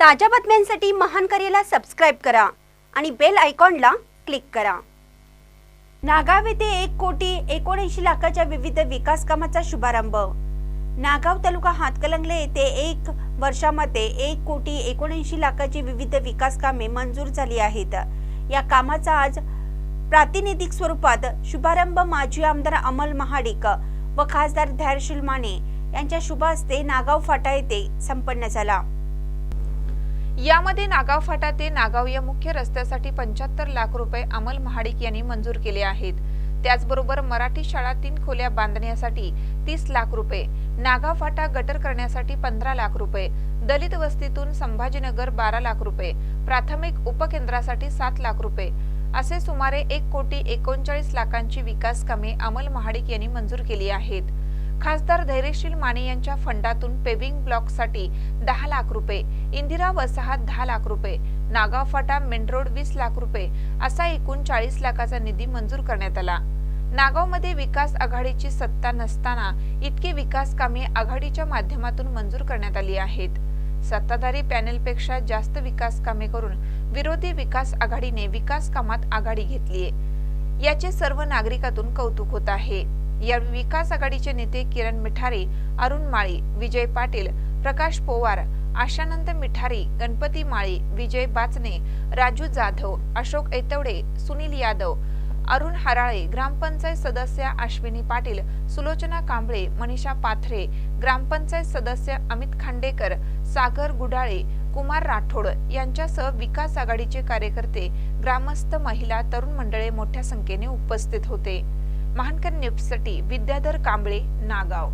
ताज्या बातम्यांसाठी महान करेला सबस्क्राईब करा आणि बेल आयकॉनला क्लिक करा. नागाव येथे एक कोटी एकोणऐंशी लाखाच्या विविध विकास कामाचा शुभारंभ. नागाव तालुका हातकलंगले येथे एक वर्षामध्ये एक कोटी एकोणऐंशी लाखाची विविध विकास कामे मंजूर झाली आहेत. या कामाचा आज प्रातिनिधिक स्वरूपात शुभारंभ माजी आमदार अमल महाडिक व खासदार धैर्यशील माने यांच्या शुभ हस्ते नागाव फाटा येथे संपन्न झाला. यामध्ये नागाव फाटा ते नागाव या मुख्य रस्त्यासाठी पंच्याहत्तर लाख रुपये अमल महाडिक यांनी मंजूर केले आहेत. त्याचबरोबर मराठी शाळा तीन खोल्या बांधण्यासाठी तीस लाख रुपये नागाव फाटा गटर करण्यासाठी पंधरा लाख रुपये दलित वस्तीतून संभाजीनगर बारा लाख रुपये प्राथमिक उपकेंद्रासाठी सात लाख रुपये असे सुमारे एक कोटी एकोणचाळीस लाखांची विकास कामे अमल महाडिक यांनी मंजूर केली आहेत. खासदार धैर्यशील माने यांच्या फंडातून पेविंग ब्लॉकसाठी दहा लाख रुपये इंदिरा वसाहत दहा लाख रुपये नागाव फाटा मेन रोड वीस लाख रुपये असा एकूण चाळीस लाखाचा निधी मंजूर करण्यात आला. नागावमध्ये विकास आघाडीची सत्ता नसताना इतकी विकास कामे आघाडीच्या माध्यमातून मंजूर करण्यात आली आहेत. सत्ताधारी पॅनेलपेक्षा जास्त विकास कामे करून विरोधी विकास आघाडीने विकास कामात आघाडी घेतलीये. याचे सर्व नागरिकातून कौतुक होत आहे. या विकास आघाडीचे नेते किरण मिठारी अरुण माळी विजय पाटील प्रकाश पोवार आशानंद मिठारी गणपती माळी विजय बाचने राजू जाधव अशोक ऐतवडे सुनील यादव अरुण हराळे ग्रामपंचायत सदस्य अश्विनी पाटील सुलोचना कांबळे मनीषा पाथरे ग्रामपंचायत सदस्य अमित खांडेकर सागर गुडाळे कुमार राठोड यांच्यासह विकास आघाडीचे कार्यकर्ते ग्रामस्थ महिला तरुण मंडळे मोठ्या संख्येने उपस्थित होते. महानकर न्यूजसाठी विद्याधर कांबळे नागाव.